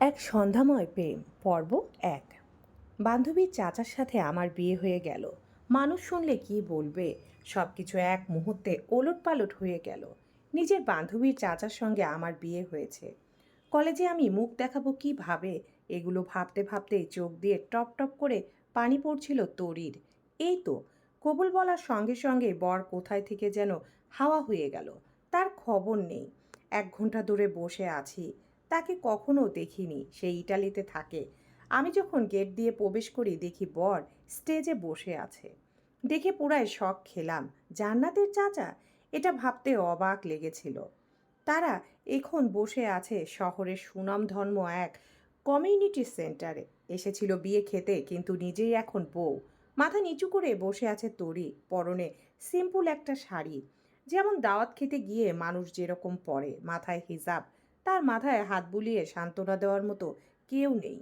এক সন্ধ্যাময় প্রেম, পর্ব এক। বান্ধবীর চাচার সাথে আমার বিয়ে হয়ে গেল। মানুষ শুনলে কি বলবে? সব কিছু এক মুহূর্তে ওলট পালট হয়ে গেল। নিজের বান্ধবীর চাচার সঙ্গে আমার বিয়ে হয়েছে। কলেজে আমি মুখ দেখাবো কীভাবে এগুলো ভাবতে ভাবতেই চোখ দিয়ে টপ টপ করে পানি পড়ছিল তরির। এই তো, কবুল বলার সঙ্গে সঙ্গে বর কোথায় থেকে যেন হাওয়া হয়ে গেল। তার খবর নেই। এক ঘণ্টা ধরে বসে আছি। তাকে কখনো দেখিনি, সে ইটালিতে থাকে। আমি যখন গেট দিয়ে প্রবেশ করি, দেখি বর স্টেজে বসে আছে। দেখে পুরাই শখ খেলাম, জান্নাতের চাচা? এটা ভাবতে অবাক লেগেছিল। তারা এখন বসে আছে শহরের সুনামধর্ম এক কমিউনিটি সেন্টারে। এসেছিল বিয়ে খেতে, কিন্তু নিজেই এখন বউ। মাথা নিচু করে বসে আছে তরি, পরনে সিম্পল একটা শাড়ি। যেমন দাওয়াত খেতে গিয়ে মানুষ যেরকম পরে, মাথায় হিজাব তার মাথায় হাত বুলিয়ে সান্ত্বনা দেওয়ার মতো কেউ নেই।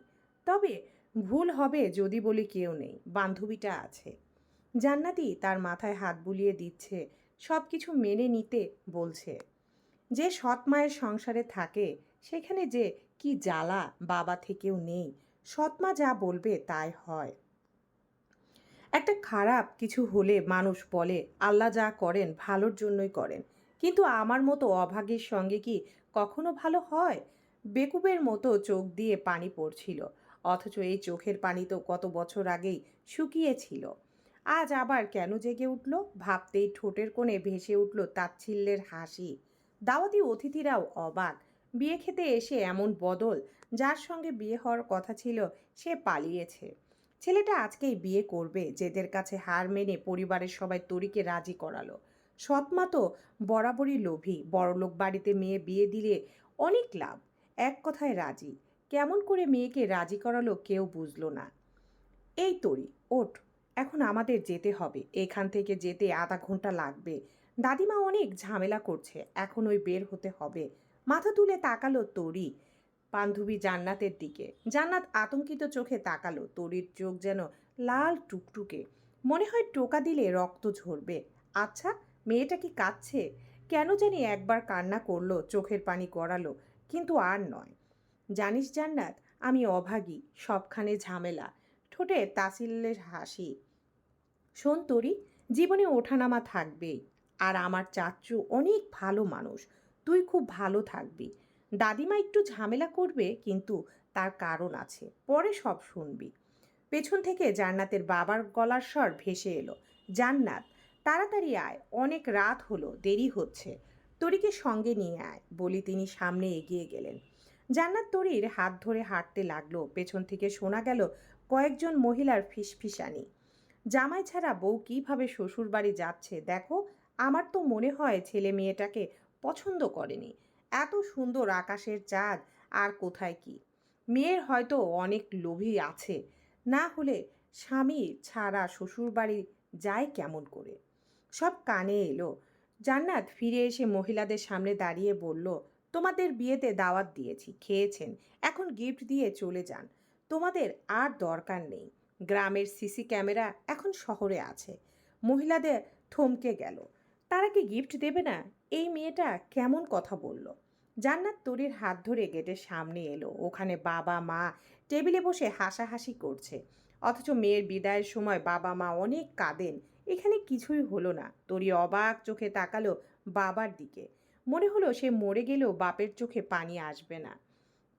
তবে ভুল হবে যদি বলি কেউ নেই, বান্ধবীটা আছে। জান্নাতি তার মাথায় হাত বুলিয়ে দিচ্ছে সব কিছু মেনে নিতে বলছে। যে সৎ মায়ের সংসারে থাকে, সেখানে যে কি জ্বালা বাবা থেকেও নেই সৎমা যা বলবে তাই হয়। একটা খারাপ কিছু হলে মানুষ বলে, আল্লাহ যা করেন ভালোর জন্যই করেন। কিন্তু আমার মতো অভাগীর সঙ্গে কি কখনো ভালো হয়? বেকুবের মতো চোখ দিয়ে পানি পড়ছিল, অথচ এই চোখের পানি তো কত বছর আগেই শুকিয়েছিল। আজ আবার কেন জেগে উঠল? ভাবতেই ঠোঁটের কোণে ভেসে উঠল তাচ্ছিল্যের হাসি। দাওয়াতি অতিথিরাও অবাক। বিয়ে খেতে এসে এমন বদল, যার সঙ্গে বিয়ে হওয়ার কথা ছিল, সে পালিয়েছে। ছেলেটা আজকেই বিয়ে করবে যেদের কাছে হার মেনে পরিবারের সবাই তরিকে রাজি করালো। সৎমা তো বরাবরই লোভী। বড়লোক বাড়িতে মেয়ে বিয়ে দিলে অনেক লাভ। এক কথায় রাজি। কেমন করে মেয়েকে রাজি করালো কেউ বুঝলো না। এই তরি, ওঠ, এখন আমাদের যেতে হবে। এখান থেকে যেতে আধা ঘণ্টা লাগবে। দাদিমা অনেক ঝামেলা করছে, এখন ওই বের হতে হবে। মাথা তুলে তাকালো তরি বান্ধবী জান্নাতের দিকে। জান্নাত আতঙ্কিত চোখে তাকালো। তরির চোখ যেন লাল টুকটুকে। মনে হয় টোকা দিলে রক্ত ঝরবে। আচ্ছা মেয়েটা কি কাঁদছে? কেন জানি একবার কান্না করল, চোখের পানি গড়ালো, কিন্তু আর নয়। জানিস জান্নাত, আমি অভাগী, সবখানে ঝামেলা। ঠোঁটে তাসিল্যের হাসি। শোন তরি, জীবনে ওঠানামা থাকবেই, আর আমার চাচ্চু অনেক ভালো মানুষ, তুই খুব ভালো থাকবি। দাদিমা একটু ঝামেলা করবে, কিন্তু তার কারণ আছে, পরে সব শুনবি। পেছন থেকে জান্নাতের বাবার গলার স্বর ভেসে এলো। জান্নাত তাড়াতাড়ি আয়, অনেক রাত হলো, দেরি হচ্ছে। তরিকে সঙ্গে নিয়ে আয় বলি তিনি সামনে এগিয়ে গেলেন। জান্নাত তরির হাত ধরে হাঁটতে লাগল, পেছন থেকে শোনা গেল কয়েকজন মহিলার ফিসফিসানি। জামাই ছাড়া বউ কীভাবে শ্বশুর বাড়ি যাচ্ছে, দেখো, আমার তো মনে হয় ছেলে মেয়েটাকে পছন্দ করেনি। এত সুন্দর আকাশের চাঁদ, আর কোথায় কি? মেয়ের হয়তো অনেক লোভী আছে, না হলে স্বামী ছাড়া শ্বশুর বাড়ি যায় কেমন করে? সব কানে এলো। জান্নাত ফিরে এসে মহিলাদের সামনে দাঁড়িয়ে বলল, তোমাদের বিয়েতে দাওয়াত দিয়েছি, খেয়েছেন, এখন গিফট দিয়ে চলে যান। তোমাদের আর দরকার নেই। গ্রামের সিসি ক্যামেরা এখন শহরে আছে মহিলাদের থমকে গেল। তারা কি গিফট দেবে না? এই মেয়েটা কেমন কথা বলল? জান্নাত তরির হাত ধরে গেটের সামনে এলো। ওখানে বাবা, মা টেবিলে বসে হাসাহাসি করছে। অথচ মেয়ের বিদায়ের সময় বাবা, মা অনেক কাঁদেন। এখানে কিছুই হলো না। তরি অবাক চোখে তাকালো বাবার দিকে। মনে হলো সে মরে গেলেও বাপের চোখে পানি আসবে না।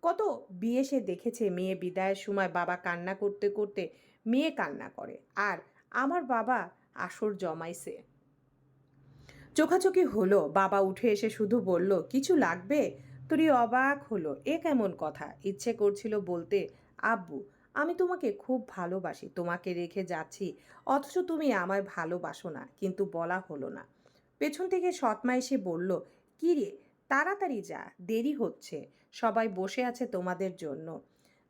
কত বিয়ে সে দেখেছে মেয়ে বিদায়ের সময় বাবা কান্না করতে করতে মেয়ে কান্না করে। আর আমার বাবা আসর জমাইছে। চোখাচোখি হলো। বাবা উঠে এসে শুধু বলল, কিছু লাগবে? তুরি অবাক হলো। এ কেমন কথা? ইচ্ছে করছিল বলতে, আব্বু আমি তোমাকে খুব ভালোবাসি, তোমাকে রেখে যাচ্ছি, অথচ তুমি আমায় ভালোবাসো না, কিন্তু বলা হলো না। পেছন থেকে সৎমা এসে বলল, কী রে, তাড়াতাড়ি যা, দেরি হচ্ছে, সবাই বসে আছে তোমাদের জন্য।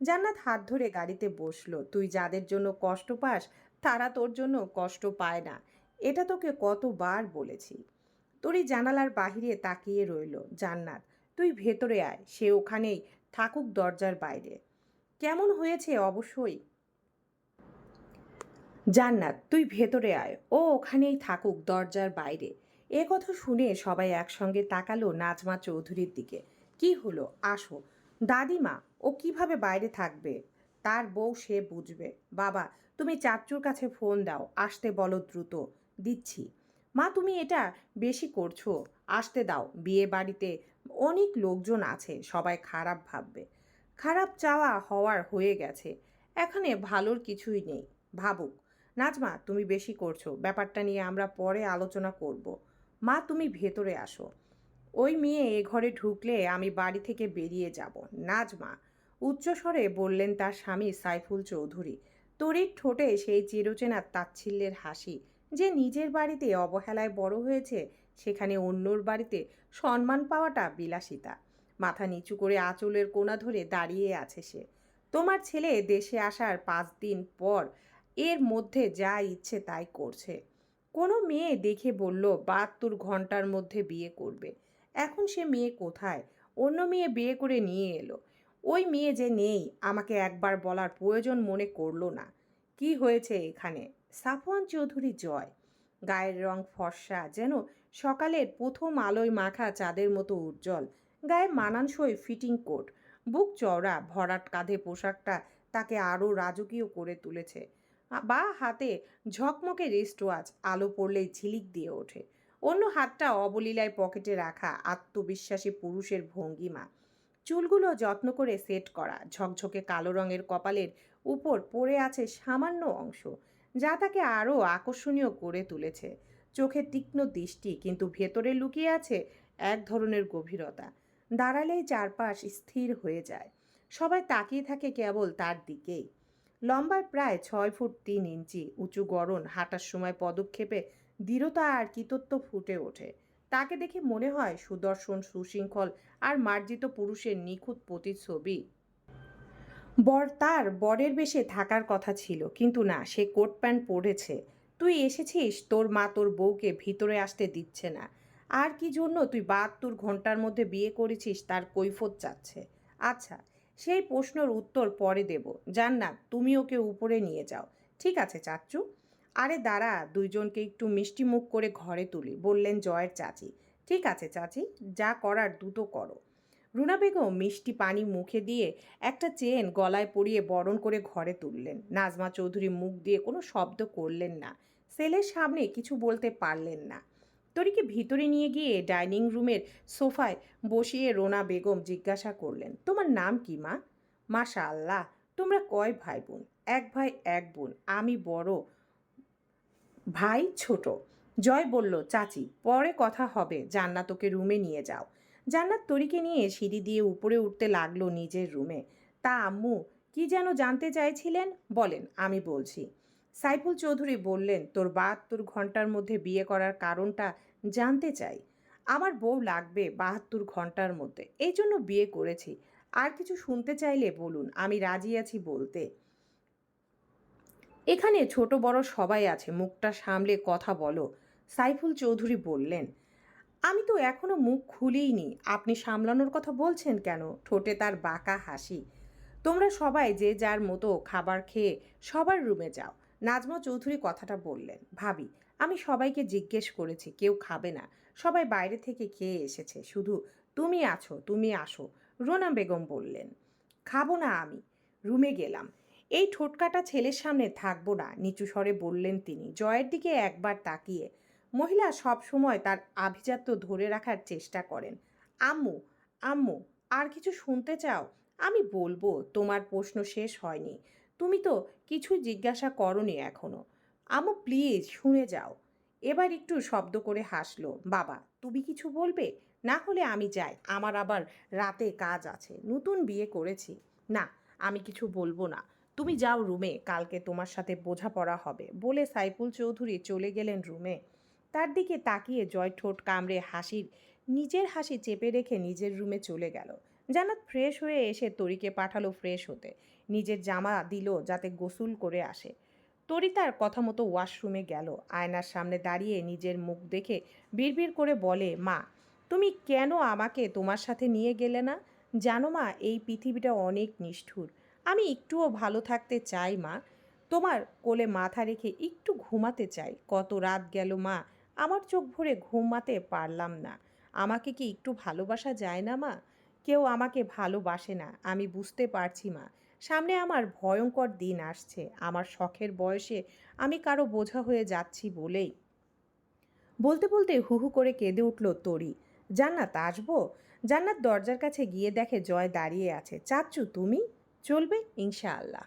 জান্নাত হাত ধরে গাড়িতে বসল, তুই যাদের জন্য কষ্ট পাস, তারা তোর জন্য কষ্ট পায় না। এটা তোকে কতবার বলেছি। তোরই জানালার বাহিরে তাকিয়ে রইল জান্নাত, তুই ভেতরে আয়, সে ওখানেই থাকুক দরজার বাইরে। কেমন হয়েছে অবশ্যই। জান্নাত, তুই ভেতরে আয়। ও ওখানেই থাকুক দরজার বাইরে। এ কথা শুনে সবাই একসঙ্গে তাকালো নাজমা চৌধুরীর দিকে। কি হলো? আসো। দাদিমা, ও কীভাবে বাইরে থাকবে? তার বউ সে বুঝবে। বাবা, তুমি চাচুর কাছে ফোন দাও। আসতে বলো দ্রুত। দিচ্ছি। মা, তুমি এটা বেশি করছ। আসতে দাও। বিয়ে বাড়িতে অনেক লোকজন আছে। সবাই খারাপ ভাববে। খারাপ চাওয়া হওয়ার হয়ে গেছে। এখানে ভালোর কিছুই নেই। ভাবুক, নাজমা তুমি বেশি করছ, ব্যাপারটা নিয়ে আমরা পরে আলোচনা করব। মা, তুমি ভেতরে আসো। ওই মেয়ে এ ঘরে ঢুকলে আমি বাড়ি থেকে বেরিয়ে যাব। নাজমা, উচ্চস্বরে বললেন তার স্বামী সাইফুল চৌধুরী তরির ঠোঁটে সেই চিরচেনা তাচ্ছিল্যের হাসি যে নিজের বাড়িতে অবহেলায় বড় হয়েছে, সেখানে অন্যর বাড়িতে সম্মান পাওয়াটা বিলাসিতা। মাথা নিচু করে আঁচলের কোণা ধরে দাঁড়িয়ে আছে সে। তোমার ছেলে দেশে আসার পাঁচ দিন পর এর মধ্যে যা ইচ্ছে তাই করছে। কোনো মেয়ে দেখে বলল, বাহাত্তর ঘণ্টার মধ্যে বিয়ে করবে। এখন সে মেয়ে কোথায়? অন্য মেয়ে বিয়ে করে নিয়ে এলো। ওই মেয়ে যে নেই, আমাকে একবার বলার প্রয়োজন মনে করল না। কি হয়েছে এখানে? সাফওয়ান চৌধুরী জয়। গায়ের রং ফর্সা, যেন সকালের প্রথম আলোয় মাখা চাঁদের মতো উজ্জ্বল। গায়ে মানানসই ফিটিং কোট বুক চওড়া, ভরাট কাঁধে পোশাকটা তাকে আরও রাজকীয় করে তুলেছে। বা হাতে ঝকমকে রিস্ট ওয়াচ আলো পড়লেই ঝিলিক দিয়ে ওঠে। অন্য হাতটা অবলীলায় পকেটে রাখা আত্মবিশ্বাসী পুরুষের ভঙ্গিমা। চুলগুলো যত্ন করে সেট করা, ঝকঝকে কালো রঙের কপালের উপর পড়ে আছে সামান্য অংশ, যা তাকে আরও আকর্ষণীয় করে তুলেছে। চোখে তীক্ষ্ণ দৃষ্টি, কিন্তু ভেতরে লুকিয়ে আছে এক ধরনের গভীরতা। দাঁড়ালেই চারপাশ স্থির হয়ে যায়। সবাই তাকিয়ে থাকে কেবল তার দিকেই। লম্বায় প্রায় ছয় ফুট তিন ইঞ্চি, উঁচু গড়ন, হাঁটার সময় পদক্ষেপে দৃঢ়তা আর কৃতত্ব ফুটে ওঠে। তাকে দেখে মনে হয় সুদর্শন, সুশৃঙ্খল আর মার্জিত পুরুষের নিখুঁত প্রতিচ্ছবি। বর তার বরের বেশে থাকার কথা ছিল, কিন্তু না, সে কোট প্যান্ট পরেছে। তুই এসেছিস? তোর মা তোর বউকে ভিতরে আসতে দিচ্ছে না। আর কি জন্য তুই বাহাত্তর ঘণ্টার মধ্যে বিয়ে করেছিস তার কৈফত চাচ্ছে? আচ্ছা সেই প্রশ্নর উত্তর পরে দেব। না তুমি ওকে উপরে নিয়ে যাও। ঠিক আছে চাচ্চু আরে দাঁড়া, দুইজনকে একটু মিষ্টি মুখ করে ঘরে তুলি, বললেন জয়ের চাচি। ঠিক আছে, চাচি, যা করার দ্রুত করো। রুনা বেগম মিষ্টি পানি মুখে দিয়ে একটা চেন গলায় পরিয়ে বরণ করে ঘরে তুললেন। নাজমা চৌধুরী মুখ দিয়ে কোনো শব্দ করলেন না। সেলের সামনে কিছু বলতে পারলেন না। তরিকে ভিতরে নিয়ে গিয়ে ডাইনিং রুমের সোফায় বসিয়ে রোনা বেগম জিজ্ঞাসা করলেন, তোমার নাম কি মা? মাশা আল্লাহ তোমরা কয় ভাই বোন? এক ভাই, এক বোন, আমি বড় ভাই ছোট। জয় বলল, চাচি, পরে কথা হবে, জান্নাত ওকে রুমে নিয়ে যাও। জান্নাত তরিকে নিয়ে সিঁড়ি দিয়ে উপরে উঠতে লাগল নিজের রুমে। তা আম্মু, কি যেন জানতে চাইছিলেন? বলেন, আমি বলছি। সাইফুল চৌধুরী বললেন, তোর বাহাত্তর ঘণ্টার মধ্যে বিয়ে করার কারণটা জানতে চাই। আমার বউ লাগবে বাহাত্তর ঘণ্টার মধ্যে। এই জন্য বিয়ে করেছি। আর কিছু শুনতে চাইলে বলুন, আমি রাজি আছি বলতে। এখানে ছোট বড় সবাই আছে, মুখটা সামলে কথা বলো। সাইফুল চৌধুরী বললেন, আমি তো এখনও মুখ খুলিনি আপনি সামলানোর কথা বলছেন কেন? ঠোঁটে তার বাঁকা হাসি। তোমরা সবাই যে যার মতো খাবার খেয়ে সবার রুমে যাও। নাজমা চৌধুরী কথাটা বললেন, ভাবি, আমি সবাইকে জিজ্ঞেস করেছি, কেউ খাবে না। সবাই বাইরে থেকে খেয়ে এসেছে। শুধু তুমি আছো, তুমি আসো। রোনা বেগম বললেন, খাব না আমি। রুমে গেলাম। এই ঠোটকাটা ছেলের সামনে থাকব না, নিচু স্বরে বললেন তিনি। জয়ের দিকে একবার তাকিয়ে, মহিলা সব সময় তার আভিজাত্য ধরে রাখার চেষ্টা করেন। আম্মু আম্মু, আর কিছু শুনতে চাও? আমি বলব, তোমার প্রশ্ন শেষ হয়নি। তুমি তো কিছু জিজ্ঞাসা করনি এখনও। আমু প্লিজ শুনে যাও। এবার একটু শব্দ করে হাসলো, বাবা, তুমি কিছু বলবে? না হলে আমি যাই, আমার আবার রাতে কাজ আছে, নতুন বিয়ে করেছি। না, আমি কিছু বলব না। তুমি যাও রুমে, কালকে তোমার সাথে বোঝাপড়া হবে। বলে সাইফুল চৌধুরী চলে গেলেন রুমে। তার দিকে তাকিয়ে জয় ঠোঁট কামড়ে হাসির, নিজের হাসি চেপে রেখে নিজের রুমে চলে গেল। জান্নাত ফ্রেশ হয়ে এসে তরিকে পাঠালো ফ্রেশ হতে। নিজের জামা দিল যাতে গোসল করে আসে। তরি তার কথা মতো ওয়াশরুমে গেল। আয়নার সামনে দাঁড়িয়ে নিজের মুখ দেখে বিড়বিড় করে বলে, মা, তুমি কেন আমাকে তোমার সাথে নিয়ে গেলে না? জানো মা, এই পৃথিবীটা অনেক নিষ্ঠুর। আমি একটুও ভালো থাকতে চাই, মা। তোমার কোলে মাথা রেখে একটু ঘুমাতে চাই। কত রাত গেল, মা। আমার চোখ ভরে ঘুমাতে পারলাম না। আমাকে কি একটু ভালোবাসা যায় না, মা? কেউ আমাকে ভালোবাসে না। আমি বুঝতে পারছি, মা। সামনে আমার ভয়ঙ্কর দিন আসছে। আমার শখের বয়সে আমি কারও বোঝা হয়ে যাচ্ছি বলেই। বলতে বলতে হু হু করে কেঁদে উঠল তরি। জান্নাত আসব? জান্নাত দরজার কাছে গিয়ে দেখে জয় দাঁড়িয়ে আছে। চাচ্চু, তুমি? চলবে ইনশাআল্লাহ।